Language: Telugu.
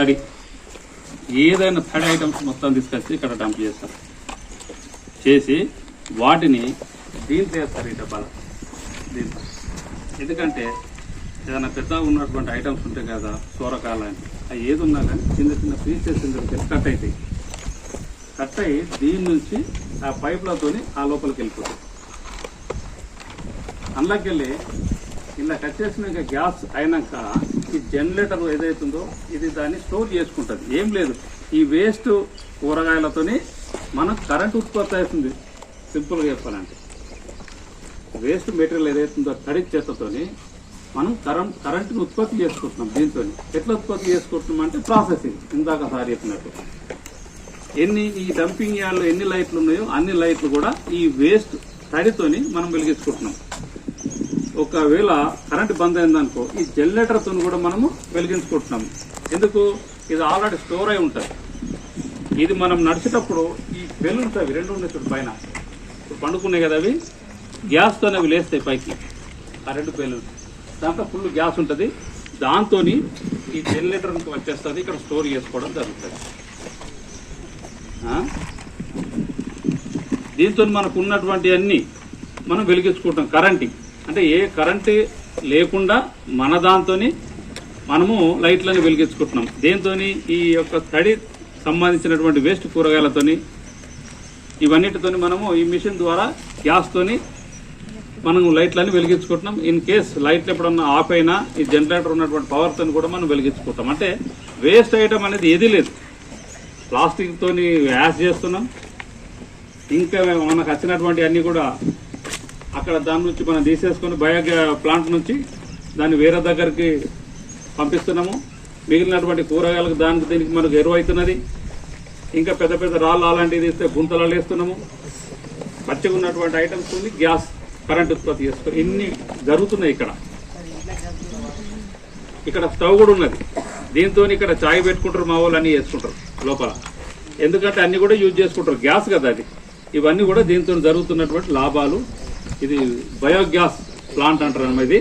తడి ఏదైనా తడి ఐటమ్స్ మొత్తం తీసుకొచ్చి ఇక్కడ డంప్ చేస్తారు చేసి వాటిని దీంట్లో వేస్తారు ఈ డబ్బాలో. దీంట్లో ఎందుకంటే ఏదైనా పెద్దగా ఉన్నటువంటి ఐటమ్స్ ఉంటాయి కదా సూరకాయలు అని అవి ఏది ఉన్నా కానీ చిన్న చిన్న పీసెస్ కట్ అవుతాయి కట్ అయ్యి దీని నుంచి ఆ పైపులతోని ఆ లోపలికి వెళ్ళిపోతుంది అందులోకి వెళ్ళి ఇలా కట్ చేసినాక గ్యాస్ అయినాక ఈ జనరేటర్ ఏదైతుందో ఇది దాన్ని స్టోర్ చేసుకుంటుంది. ఏం లేదు. ఈ వేస్ట్ కూరగాయలతోని మనం కరెంట్ ఉత్పత్తి అవుతుంది. సింపుల్గా చెప్పాలంటే. వేస్ట్ మెటీరియల్ ఏదైతుందో తడి చేతతోని మనం కరెంట్ కరెంట్ని ఉత్పత్తి చేసుకుంటున్నాం దీంతో ఎట్లా ఉత్పత్తి చేసుకుంటున్నాం అంటే ప్రాసెసింగ్ ఇందాక సార్ చెప్పినట్టు. ఎన్ని ఈ డంపింగ్ యార్డ్లో ఎన్ని లైట్లు ఉన్నాయో అన్ని లైట్లు కూడా ఈ వేస్ట్ తడితోని మనం వెలిగించుకుంటున్నాం. ఒకవేళ కరెంట్ బంద్ అయిందనుకో ఈ జనరేటర్తో కూడా మనము వెలిగించుకుంటున్నాం ఎందుకు? ఇది ఆల్రెడీ స్టోర్ అయి ఉంటుంది. ఇది మనం నడిచేటప్పుడు ఈ బెలూన్స్ అవి రెండు ఉన్నాయి చూడు పైన. ఇప్పుడు పండుకున్నాయి కదా అవి. గ్యాస్తోనే అవి లేస్తాయి పైకి. ఆ రెండు బెలూన్స్ దాంట్లో ఫుల్ గ్యాస్ ఉంటుంది. దాంతో ఈ జనరేటర్ వచ్చేస్తుంది. ఇక్కడ స్టోర్ చేసుకోవడం జరుగుతుంది. దీంతో మనకు ఉన్నటువంటి అన్నీ మనం వెలిగించుకుంటాం. కరెంటు అంటే ఏ కరెంటు లేకుండా మన దాంతోని మనము లైట్లను వెలిగించుకుంటున్నాం. దేంతో ఈ యొక్క తడి సంబంధించినటువంటి వేస్ట్ కూరగాయలతోని ఇవన్నిటితోని మనము ఈ మిషన్ ద్వారా గ్యాస్తోని మనం లైట్లన్నీ వెలిగించుకుంటున్నాం. ఇన్ కేస్ లైట్లు ఎప్పుడన్నా ఆఫ్ అయినా ఈ జనరేటర్ ఉన్నటువంటి పవర్తో కూడా మనం వెలిగించుకుంటాం. అంటే వేస్ట్ ఐటమ్ అనేది ఏదీ లేదు. ప్లాస్టిక్తో తోని యాష్ చేస్తున్నాం. ఇంకా మనకు వచ్చినటువంటి అన్నీ కూడా అక్కడ దాని నుంచి మనం తీసేసుకొని బయోగ్యా ప్లాంట్ నుంచి దాన్ని వేరే దగ్గరికి పంపిస్తున్నాము. మిగిలినటువంటి కూరగాయలకు దానికి దీనికి మనకు ఎరువు అవుతున్నది. ఇంకా పెద్ద పెద్ద రాళ్ళు అలాంటివి తీస్తే గుంతలలో వేస్తున్నాము. పచ్చిగా ఉన్నటువంటి ఐటమ్స్ గ్యాస్ కరెంట్ ఉత్పత్తి చేసుకో ఇన్ని జరుగుతున్నాయి ఇక్కడ. ఇక్కడ స్టవ్ కూడా ఉన్నది. దీంతో ఇక్కడ చాయ్ పెట్టుకుంటారు మా వాళ్ళు అన్నీ చేసుకుంటారు లోపల. ఎందుకంటే అన్నీ కూడా యూజ్ చేసుకుంటారు. గ్యాస్ కదా అది. ఇవన్నీ కూడా దీంతో జరుగుతున్నటువంటి లాభాలు. ఇది బయోగ్యాస్ ప్లాంట్ అంటారు అన్నమాట ఇది.